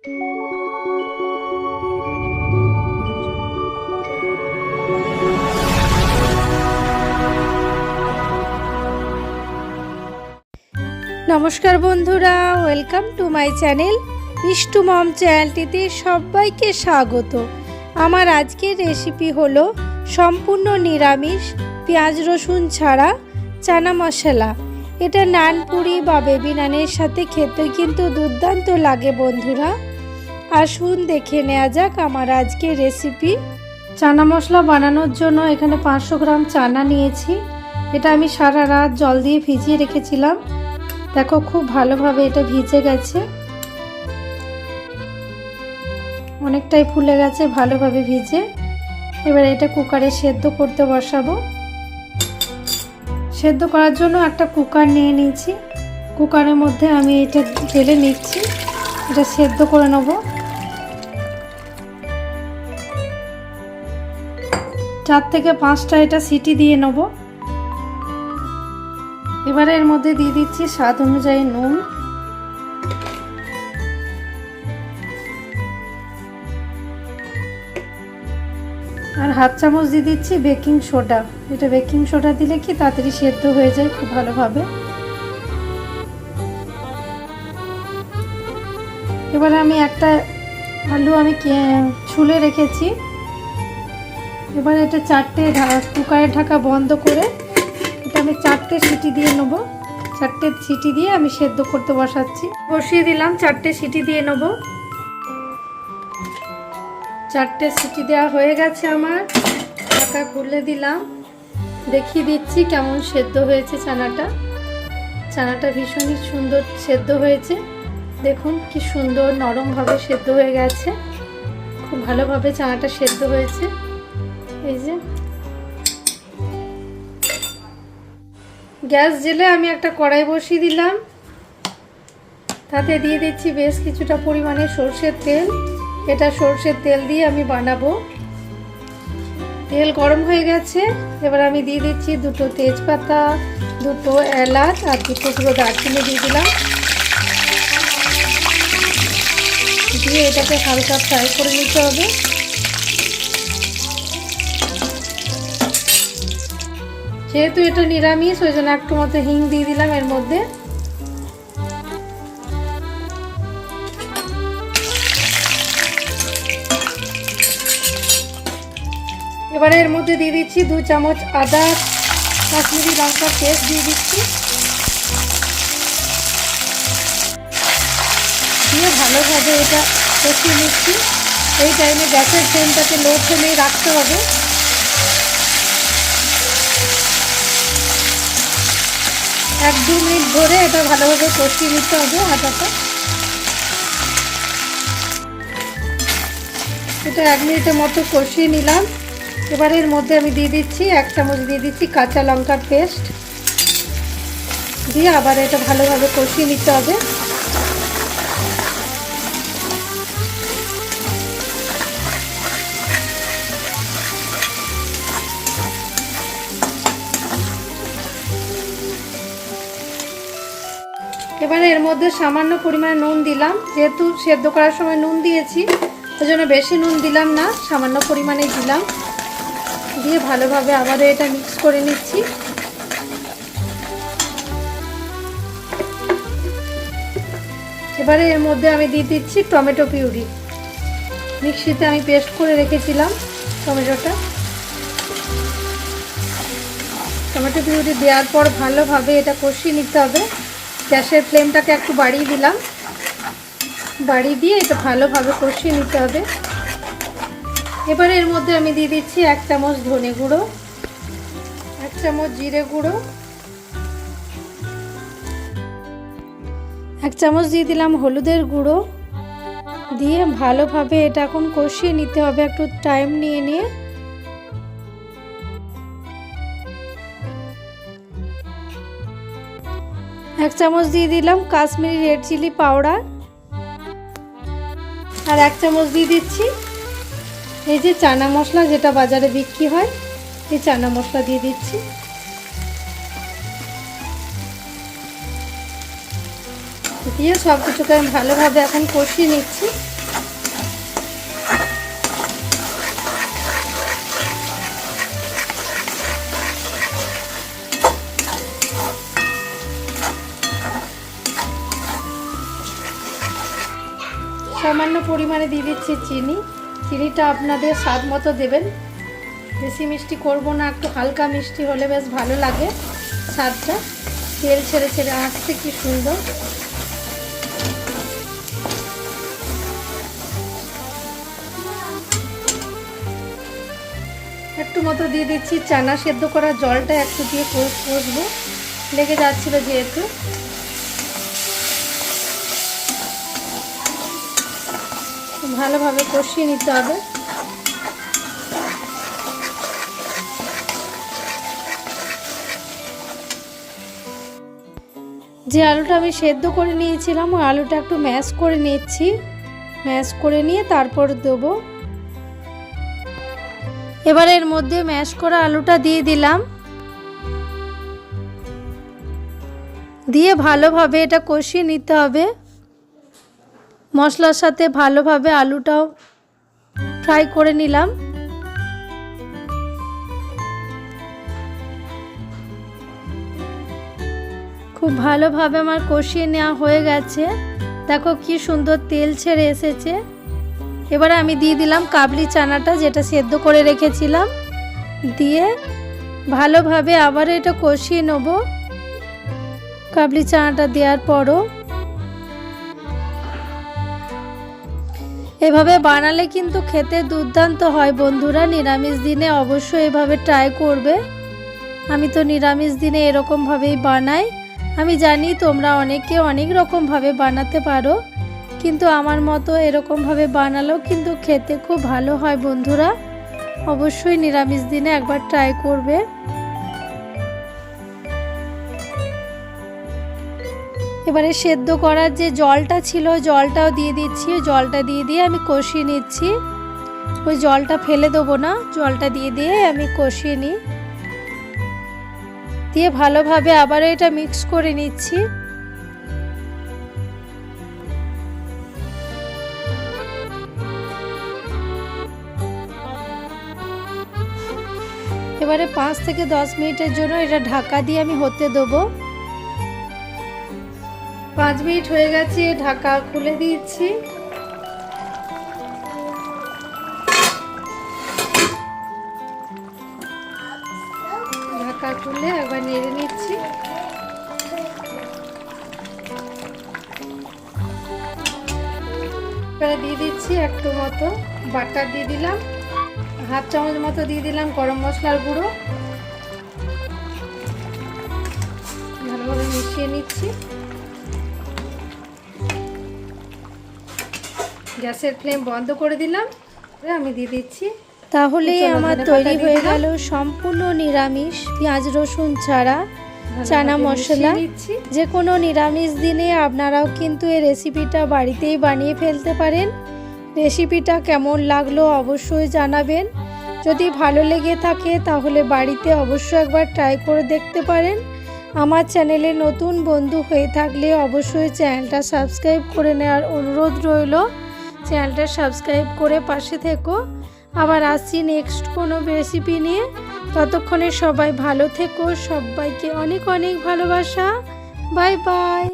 নমস্কার বন্ধুরা welcome to my channel Mishtu mom চ্যানেলটিতে সবাইকে স্বাগত। আমার আজকের রেসিপি হলো সম্পূর্ণ নিরামিষ পেঁয়াজ রসুন ছাড়া চানা মশলা। এটা নানপুরি বা বেবি নানের সাথে খেতে কিন্তু দুর্দান্ত লাগে বন্ধুরা। আসুন, দেখে নেওয়া যাক আমার আজকের রেসিপি চানা মশলা বানানোর জন্য এখানে পাঁচশো গ্রাম চানা নিয়েছি। এটা আমি সারা রাত জল দিয়ে ভিজিয়ে রেখেছিলাম। দেখো, খুব ভালোভাবে এটা ভিজে গেছে। অনেকটাই ফুলে গেছে ভালোভাবে ভিজে। এবার এটা কুকারে সেদ্ধ করতে বসাবো। সেদ্ধ করার জন্য একটা কুকার নিয়ে নিয়েছি। কুকারের মধ্যে আমি এটা ঢেলে নিচ্ছি। এটা সেদ্ধ করে নেব। চার থেকে পাঁচটা এটা সিটি দিয়ে নেব। এবারে এর মধ্যে দিয়ে দিচ্ছি স্বাদ অনুযায়ী নুন। আর হাত চামচ দিয়ে দিচ্ছি বেকিং সোডা। এটা বেকিং সোডা দিলে কি তাড়াতাড়ি সেদ্ধ হয়ে যায় খুব ভালোভাবে। এবারে আমি একটা আলু আমি ছুলে রেখেছি। এবার এটা চারটে কুকারের ঢাকা বন্ধ করে এটা আমি চারটে সিটি দিয়ে নেব। চারটে সিটি দিয়ে আমি সেদ্ধ করতে বসাচ্ছি। বসিয়ে দিলাম, চারটে সিটি দিয়ে নেব। চারটে সিটি দেওয়া হয়ে গেছে আমার। ঢাকা খুলে দিলাম। দেখিয়ে দিচ্ছি কেমন সেদ্ধ হয়েছে চানাটা। চানাটা ভীষণই সুন্দর সেদ্ধ হয়েছে। দেখুন কি সুন্দর নরমভাবে সেদ্ধ হয়ে গেছে। খুব ভালোভাবে চানাটা সেদ্ধ হয়েছে। এই যে। গ্যাস জেলে আমি একটা কড়াই বসিয়ে দিলাম। তাতে দিয়ে দিচ্ছি বেশ কিছুটা পরিমাণে সর্ষের তেল। এটা সর্ষের তেল দিয়ে আমি বানাবো। তেল গরম হয়ে গেছে। এবার আমি দিয়ে দিচ্ছি দুটো তেজপাতা, দুটো এলাচ আর দুটো গুঁড়ো দারচিনি দিয়ে দিলাম। দিয়ে এটাকে হালকা ফ্রাই করে নিতে হবে। যেহেতু এটা নিরামিষ, ওই জন্য একটু মতো হিং দিয়ে দিলাম এর মধ্যে। এবারে এর মধ্যে দিয়ে দিচ্ছি দু চামচ আদা, কাশ্মীরি লঙ্কার পেস্ট দিয়ে দিচ্ছি। দিয়ে ভালোভাবে এটা কষিয়ে নিচ্ছি। এই টাইমে গ্যাসের ফ্লেমটাকে লো ফ্লেমেই রাখতে হবে। এক দু মিনিট ধরে এটা ভালোভাবে কষিয়ে নিতে হবে আটাটা। এটা এক মিনিটের মতো কষিয়ে নিলাম। এবার এর মধ্যে আমি দিয়ে দিচ্ছি এক চামচ, দিয়ে দিচ্ছি কাঁচা লঙ্কার পেস্ট। দিয়ে আবার এটা ভালোভাবে কষিয়ে নিতে হবে। এর মধ্যে সামান্য পরিমাণে নুন দিলাম। যেহেতু সেদ্ধ করার সময় নুন দিয়েছি ওই জন্য বেশি নুন দিলাম না, সামান্য পরিমাণেই দিলাম। দিয়ে ভালোভাবে আবারও এটা মিক্স করে নিচ্ছি। এবারে এর মধ্যে আমি দিয়ে দিচ্ছি টমেটো পিউরি। মিক্সিতে আমি পেস্ট করে রেখেছিলাম টমেটোটা। টমেটো পিউরি দেওয়ার পর ভালোভাবে এটা কষিয়ে নিতে হবে। গ্যাসের ফ্লেমটাকে একটু বাড়িয়ে দিলাম। বাড়িয়ে দিয়ে এটা ভালোভাবে কষিয়ে নিতে হবে। এবারে এর মধ্যে আমি দিয়ে দিচ্ছি এক চামচ ধনে গুঁড়ো, এক চামচ জিরে গুঁড়ো, এক চামচ দিয়ে দিলাম হলুদের গুঁড়ো। দিয়ে ভালোভাবে এটা এখন কষিয়ে নিতে হবে, একটু টাইম নিয়ে নিয়ে। এক চামচ দিয়ে দিলাম কাশ্মীরি রেড চিলি পাউডার। আর এক চামচ দিয়ে দিচ্ছি এই যে চানা মশলা, যেটা বাজারে বিক্রি হয়, এই চানা মশলা দিয়ে দিচ্ছি। দিয়ে সব কিছুকে আমি ভালোভাবে এখন কষিয়ে নিচ্ছি। সামান্য পরিমাণে দিয়ে দিচ্ছি চিনি। চিনিটা আপনাদের স্বাদ মতো দেবেন। বেশি মিষ্টি করব না, একটু হালকা মিষ্টি হলে বেশ ভালো লাগে স্বাদটা। তেল ছেড়ে ছেড়ে আসছে কি সুন্দর। একটু মতো দিয়ে দিচ্ছি। চানা সেদ্ধ করা জলটা একটু দিয়ে কষ- কষবো। লেগে যাচ্ছিল যেহেতু। ভালোভাবে কষিয়ে নিতে হবে। যে আলুটা আমি সেদ্ধ করে নিয়েছিলাম, ওই আলুটা একটু ম্যাশ করে নিচ্ছি। ম্যাশ করে নিয়ে তারপর দেবো। এবার এর মধ্যে ম্যাশ করা আলুটা দিয়ে দিলাম। দিয়ে ভালোভাবে এটা কষিয়ে নিতে হবে। মশলার সাথে ভালোভাবে আলুটাও ফ্রাই করে নিলাম। খুব ভালোভাবে আমার কষিয়ে নেওয়া হয়ে গেছে। দেখো কি সুন্দর তেল ছেড়ে এসেছে। এবারে আমি দিয়ে দিলাম কাবলি চানাটা যেটা সেদ্ধ করে রেখেছিলাম। দিয়ে ভালোভাবে আবার এটা কষিয়ে নেব। কাবলি চানাটা দেওয়ার পরও এভাবে বানালে কিন্তু খেতে দুর্দান্ত হয় বন্ধুরা। নিরামিষ দিনে অবশ্যই এভাবে ট্রাই করবে। আমি তো নিরামিষ দিনে এরকমভাবেই বানাই। আমি জানি তোমরা অনেকে অনেক রকমভাবে বানাতে পারো, কিন্তু আমার মতো এরকমভাবে বানালেও কিন্তু খেতে খুব ভালো হয় বন্ধুরা। অবশ্যই নিরামিষ দিনে একবার ট্রাই করবে। এবারে সেদ্ধ করার যে জলটা ছিল, জলটাও দিয়ে দিচ্ছি। জলটা দিয়ে দিয়ে আমি কষিয়ে নিচ্ছি। ওই জলটা ফেলে দেবো না, জলটা দিয়ে দিয়ে আমি কষিয়ে নিই। দিয়ে ভালোভাবে আবারও এটা মিক্স করে নিচ্ছি। এবারে পাঁচ থেকে দশ মিনিটের জন্য এটা ঢাকা দিয়ে আমি হতে দেবো। পাঁচ মিনিট হয়ে গেছে, ঢাকা খুলে দিয়েছি ঢাকা খুলে একবার নেড়ে নিচ্ছি। এবারে দিয়ে দিচ্ছি একটু মতো বাটার দিয়ে দিলাম। হাফ চামচ মতো দিয়ে দিলাম গরম মশলার গুঁড়ো। ভালোভাবে মিশিয়ে নিচ্ছি। গ্যাসের ফ্লেম বন্ধ করে দিলাম। আমি দিয়ে দিচ্ছি। তাহলে আমার তৈরি হয়ে। গেল সম্পূর্ণ নিরামিষ। পেঁয়াজ রসুন ছাড়া চানা মশলা। যে কোনো নিরামিষ দিনে আপনারাও কিন্তু এই রেসিপিটা বাড়িতেই বানিয়ে ফেলতে পারেন। রেসিপিটা কেমন লাগল অবশ্যই জানাবেন। যদি ভালো লেগে থাকে তাহলে বাড়িতে অবশ্যই একবার ট্রাই করে দেখতে পারেন। আমার চ্যানেলে নতুন বন্ধু হয়ে থাকলে অবশ্যই চ্যানেলটা সাবস্ক্রাইব করে নেওয়ার অনুরোধ রইল। চ্যানেলটা সাবস্ক্রাইব করে পাশে থেকো। আবার আসছি নেক্সট কোনো রেসিপি নিয়ে। ততক্ষণে সবাই ভালো থেকো। সবাইকে অনেক অনেক ভালোবাসা। Bye bye